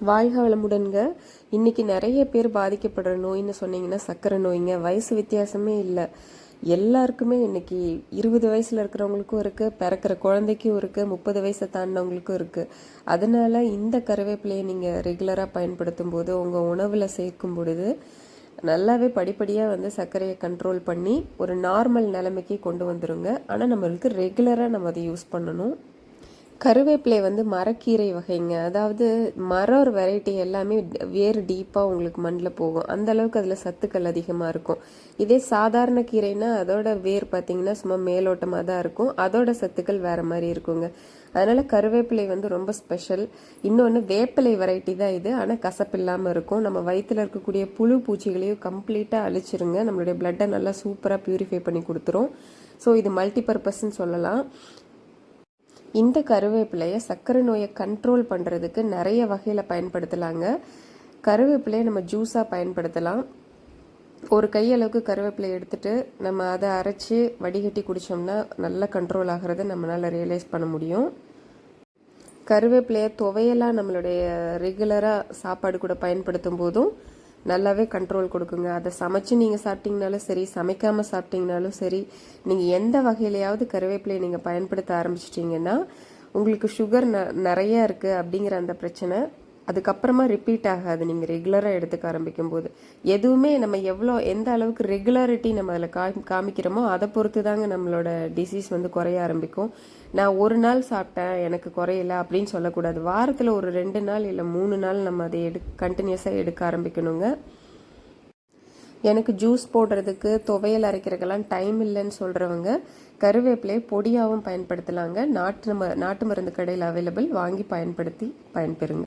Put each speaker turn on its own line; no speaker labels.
வாழ்க வளமுடன்க. இன்னைக்கு நிறைய பேர் பாதிக்கப்படுற நோயின்னு சொன்னீங்கன்னா சர்க்கரை நோய்ங்க. வயசு வித்தியாசமே இல்லை. எல்லாருக்குமே இன்னைக்கு இருபது வயசில் இருக்கிறவங்களுக்கும் இருக்கு. பிறக்கிற குழந்தைக்கும் இருக்கு. முப்பது வயசை தாண்டினவங்களுக்கும் இருக்கு. அதனால இந்த கருவேப்பிலையை நீங்க ரெகுலரா பயன்படுத்தும் போது உங்க உணவுல சேர்க்கும் பொழுது நல்லாவே படிப்படியாக வந்து சர்க்கரையை கண்ட்ரோல் பண்ணி ஒரு நார்மல் நிலைமைக்கு கொண்டு வந்துடுங்க ஆனால் நம்மளுக்கு ரெகுலராக நம்ம அதை யூஸ் பண்ணணும். கருவேப்பிலை வந்து மரக்கீரை வகைங்க. அதாவது மரம் ஒரு வெரைட்டி எல்லாமே வேறு டீப்பாக உங்களுக்கு மண்ணில் போகும். அந்த அளவுக்கு அதில் சத்துக்கள் அதிகமாக இருக்கும். இதே சாதாரண கீரைனா அதோட வேர் பார்த்தீங்கன்னா சும்மா மேலோட்டமாக தான் இருக்கும். அதோட சத்துக்கள் வேறு மாதிரி இருக்குங்க. அதனால் கருவேப்பிலை வந்து ரொம்ப ஸ்பெஷல் இன்னொன்று வேப்பிலை வெரைட்டி தான் இது. ஆனால் கசப்பு இல்லாமல் இருக்கும். நம்ம வயிற்றில் இருக்கக்கூடிய புழு பூச்சிகளையும் கம்ப்ளீட்டாக அழிச்சிருங்க. நம்மளுடைய பிளட்டை நல்லா சூப்பராக ப்யூரிஃபை பண்ணி கொடுத்துரும். ஸோ இது மல்டி பர்பஸ்ன்னு சொல்லலாம். இந்த கருவேப்பிலையை சர்க்கரை நோயை கண்ட்ரோல் பண்ணுறதுக்கு நிறைய வகையில் பயன்படுத்தலாங்க. கருவேப்பிலையை நம்ம ஜூஸாக பயன்படுத்தலாம். ஒரு கையளவுக்கு கருவேப்பிலை எடுத்துட்டு நம்ம அதை அரைச்சி வடிகட்டி குடித்தோம்னா நல்லா கண்ட்ரோல் ஆகிறத நம்மளால் ரியலைஸ் பண்ண முடியும். கருவேப்பிலையை துவையெல்லாம் நம்மளுடைய ரெகுலராக சாப்பாடு கூட பயன்படுத்தும் போதும் நல்லாவே கண்ட்ரோல் கொடுக்குங்க. அதை சமைச்சு நீங்கள் சாப்பிட்டீங்கனாலும் சரி சமைக்காமல் சாப்பிட்டீங்கனாலும் சரி நீங்கள் எந்த வகையிலையாவது கருவேப்பிலையை நீங்கள் பயன்படுத்த ஆரம்பிச்சிட்டிங்கன்னா உங்களுக்கு சுகர் ந நிறையா இருக்குது அப்படிங்கிற அந்த பிரச்சனை அதுக்கப்புறமா ரிப்பீட் ஆகாது. நீங்கள் ரெகுலராக எடுத்துக்க ஆரம்பிக்கும் போது எதுவுமே நம்ம எவ்வளோ எந்த அளவுக்கு ரெகுலாரிட்டி நம்ம அதில் கா காமிக்கிறோமோ அதை பொறுத்து தாங்க நம்மளோட டிசீஸ் வந்து குறைய ஆரம்பிக்கும். நான் ஒரு நாள் சாப்பிட்டேன் எனக்கு குறையல அப்படின்னு சொல்லக்கூடாது. வாரத்தில் ஒரு ரெண்டு நாள் இல்லை மூணு நாள் நம்ம அதை எடு கண்டினியூஸாக எடுக்க ஆரம்பிக்கணுங்க. எனக்கு ஜூஸ் போடுறதுக்கு துவையல் அரைக்கிறதுக்கெல்லாம் டைம் இல்லைன்னு சொல்கிறவங்க கருவேப்பிலை பொடியாகவும் பயன்படுத்தலாங்க. நாட்டு நாட்டு மருந்து கடையில் அவைலபிள் வாங்கி பயன்படுத்தி பயன்பெறுங்க.